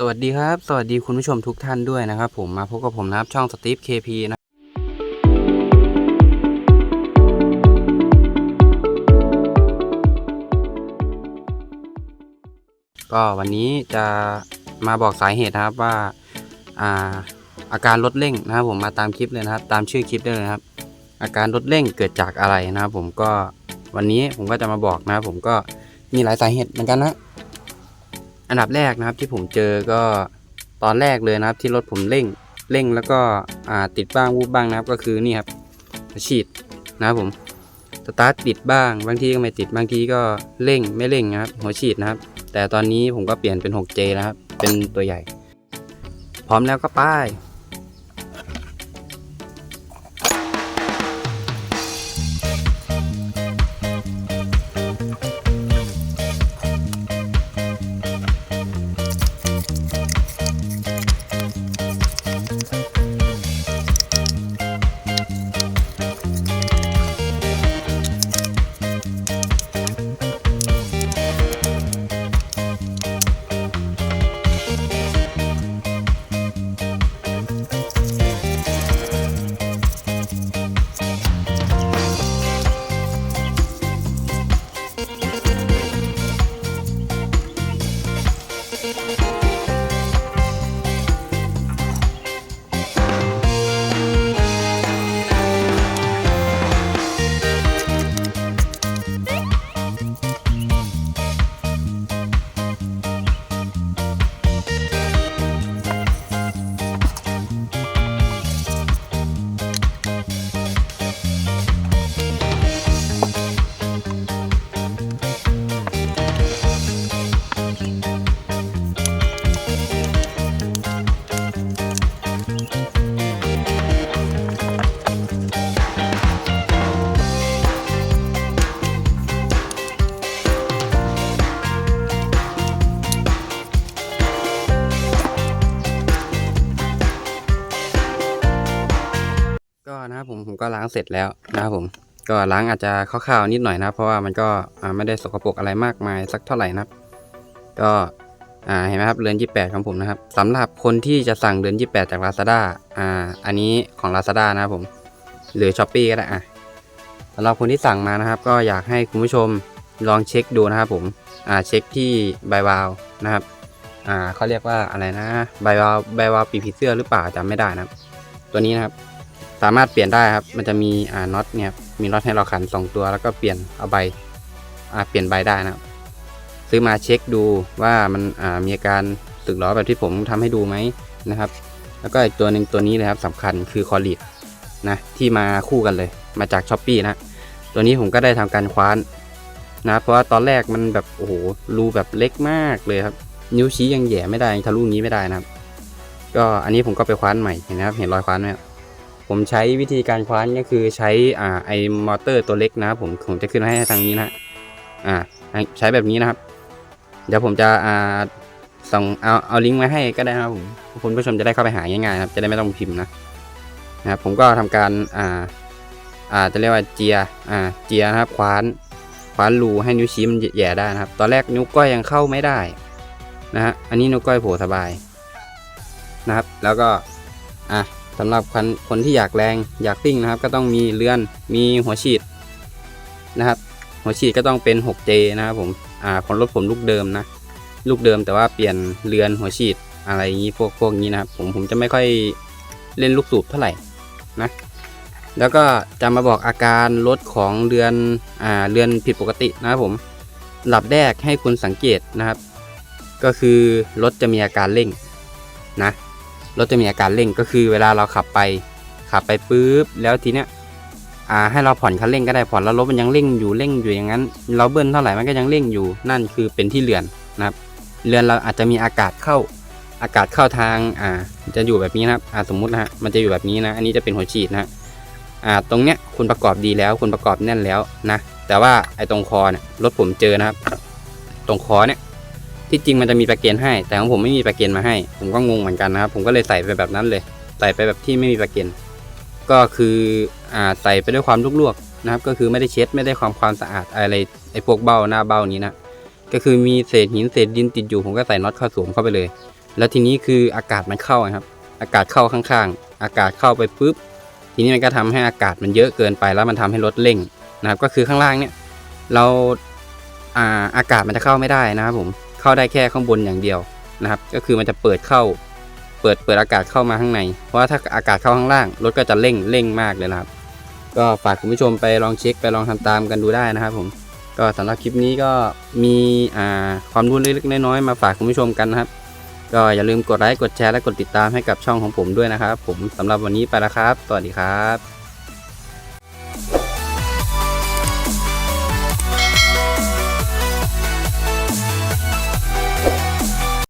สวัสดีครับ สวัสดีคุณผู้ชมทุกท่านด้วยนะครับ ผมมาพบกับผมนะครับช่องสตีฟเคพีนะก็วันนี้จะมาบอกสาเหตุนะครับว่าอ่าอาการลดเร่งนะครับผมมาตามคลิปเลยนะครับ ตามชื่อคลิปได้เลยนะครับ อาการลดเร่งเกิดจากอะไรนะครับ ผมก็วันนี้ผมก็จะมาบอกนะครับผมก็มีหลายสาเหตุเหมือนกันนะ อันดับแรกนะครับที่ผมเจอก็ตอนแรกเลยนะครับที่รถผมเร่งเร่งแล้วก็ติดบ้างวูบบ้างนะครับก็คือนี่ครับหัวฉีดนะครับผมสตาร์ทติดบ้างบางทีก็ไม่ติดบางทีก็เร่งไม่เร่งนะครับหัวฉีดนะครับ แต่ตอนนี้ผมก็เปลี่ยนเป็น 6J แล้วครับเป็นตัวใหญ่ พร้อมแล้วก็ป้าย ก็นะครับผมผมก็ล้างเสร็จแล้วนะครับผม ก็ล้างอาจจะคร่าวๆนิดหน่อยนะเพราะว่ามันก็ไม่ได้สกปรกอะไรมากมายสักเท่าไหร่นะครับ ก็เห็นไหมครับเรือน28 ของผมนะครับสำหรับคนที่จะสั่งเรือน28 จาก Lazada อ่าอันนี้ของ Lazada นะครับผมหรือ s h อ p e e ก็ได้อะสำหรับคนที่สั่งมานะครับ ก็อยากให้คุณผู้ชมลองเช็คดูนะครับผมอ่าเช็คที่ใบวาวนะครับอ่าเขาเรียกว่าอะไรนะใบวาวใบวาวปีผีเสื้อหรือเปล่าจำไม่ได้นะครับ ตัวนี้นะครับ สามารถเปลี่ยนได้ครับ มันจะมีอ่าน็อตเนี่ยมีน็อตให้เราขัน 2 ตัว แล้วก็เปลี่ยนเอาใบอ่าเปลี่ยนใบได้นะครับ ซื้อมาเช็คดูว่ามันอ่ามีอาการสึกหรอแบบที่ผมทำให้ดูไหมนะครับ แล้วก็อีกตัวหนึ่งตัวนี้เลยครับสำคัญคือคอลีดนะที่มาคู่กันเลย มาจากช้อปปีนะตัวนี้ผมก็ได้ทำการคว้านนะเพราะว่าตอนแรกมันแบบโอ้โหรูแบบเล็กมากเลยครับ นิ้วชี้ยังแย่ไม่ได้ทะลุนี้ไม่ได้นะครับ ก็อันนี้ผมก็ไปคว้านใหม่เห็นนะครับเห็นรอยคว้านไหมครับ ผมใช้วิธีการคว้านก็คือใช้อ่าไอมอเตอร์ตัวเล็กนะครับผมผมจะขึ้นให้ทางนี้นะอ่าใช้แบบนี้นะครับ เดี๋ยวผมจะอ่าส่งเอาเอาลิงก์มาให้ก็ได้นะครับผมคุณผู้ชมจะได้เข้าไปหาง่ายๆครับจะได้ไม่ต้องพิมพ์นะนะครับผมก็ทำการอ่าอ่าจะเรียกว่าเจียอ่าเจียนะครับคว้านคว้านรูให้นิ้วชี้มันแย่ได้นะครับ ตอนแรกนิ้วก้อยยังเข้าไม่ได้นะฮะอันนี้นิ้วก้อยโผล่สบายนะครับ แล้วก็อะ สำหรับคนคนที่อยากแรงอยากซิ่งนะครับ ก็ต้องมีเลื่อนมีหัวฉีดนะครับ หัวฉีดก็ต้องเป็น 6J นะครับผมอ่าของรถผมลูกเดิมนะ ลูกเดิมแต่ว่าเปลี่ยนเรือนหัวฉีดอะไรอย่างนี้พวกพวกนี้นะครับ ผมผมจะไม่ค่อยเล่นลูกสูบเท่าไหร่นะแล้วก็จะมาบอกอาการรถของเรือนอ่าเรือนผิดปกตินะครับผมหลับแรกให้คุณสังเกตนะครับ ก็คือรถจะมีอาการเร่งนะ รถจะมีอาการเร่งก็คือเวลาเราขับไปขับไปปุ๊บแล้วทีเนี้ยอ่าให้เราผ่อนคันเร่งก็ได้ผ่อนแล้วรถมันยังเร่งอยู่เร่งอยู่อย่างนั้น เราเบิ้ลเท่าไหร่มันก็ยังเร่งอยู่นั่นคือเป็นที่เรือนนะครับเรือนเราอาจจะมีอากาศเข้าอากาศเข้าทางอ่าจะอยู่แบบนี้นะครับอ่าสมมุตินะฮะมันจะอยู่แบบนี้นะ อันนี้จะเป็นหัวฉีดนะฮะอ่าตรงเนี้ยคุณประกอบดีแล้วคุณประกอบแน่นแล้วนะแต่ว่าไอ้ตรงคอเนี่ยรถผมเจอนะครับ ตรงคอเนี่ย ที่จริงมันจะมีประเกนให้ แต่ของผมไม่มีประเกนมาให้ ผมก็งงเหมือนกันนะครับ ผมก็เลยใส่ไปแบบนั้นเลย ใส่ไปแบบที่ไม่มีประเกนก็คืออ่าใส่ไปด้วยความลวกๆนะครับ ก็คือไม่ได้เช็ดไม่ได้ความความสะอาดอะไรไอ้พวกเบ้าหน้าเบ้านี้นะก็คือมีเศษหินเศษดินติดอยู่ ผมก็ใส่น็อตเข้าสวมเข้าไปเลย แล้วทีนี้คืออากาศมันเข้าครับ อากาศเข้าข้างๆ อากาศเข้าไปปุ๊บ ทีนี้มันก็ทำให้อากาศมันเยอะเกินไปแล้วมันทำให้รถเร่งนะครับ ก็คือข้างล่างเนี่ย เราอ่าอากาศมันจะเข้าไม่ได้นะครับผม เข้าได้แค่ข้างบนอย่างเดียวนะครับ ก็คือมันจะเปิดเข้า เปิดเปิดอากาศเข้ามาข้างใน เพราะว่าถ้าอากาศเข้าข้างล่างรถก็จะเร่งเร่งมากเลยนะครับ ก็ฝากคุณผู้ชมไปลองเช็คไปลองทำตามกันดูได้นะครับผมก็สำหรับคลิปนี้ก็มีความรู้เล็กๆน้อยๆมาฝากคุณผู้ชมกันนะครับ ก็อย่าลืมกดไลค์กดแชร์และกดติดตามให้กับช่องของผมด้วยนะครับ ผมสำหรับวันนี้ไปแล้วครับ สวัสดีครับ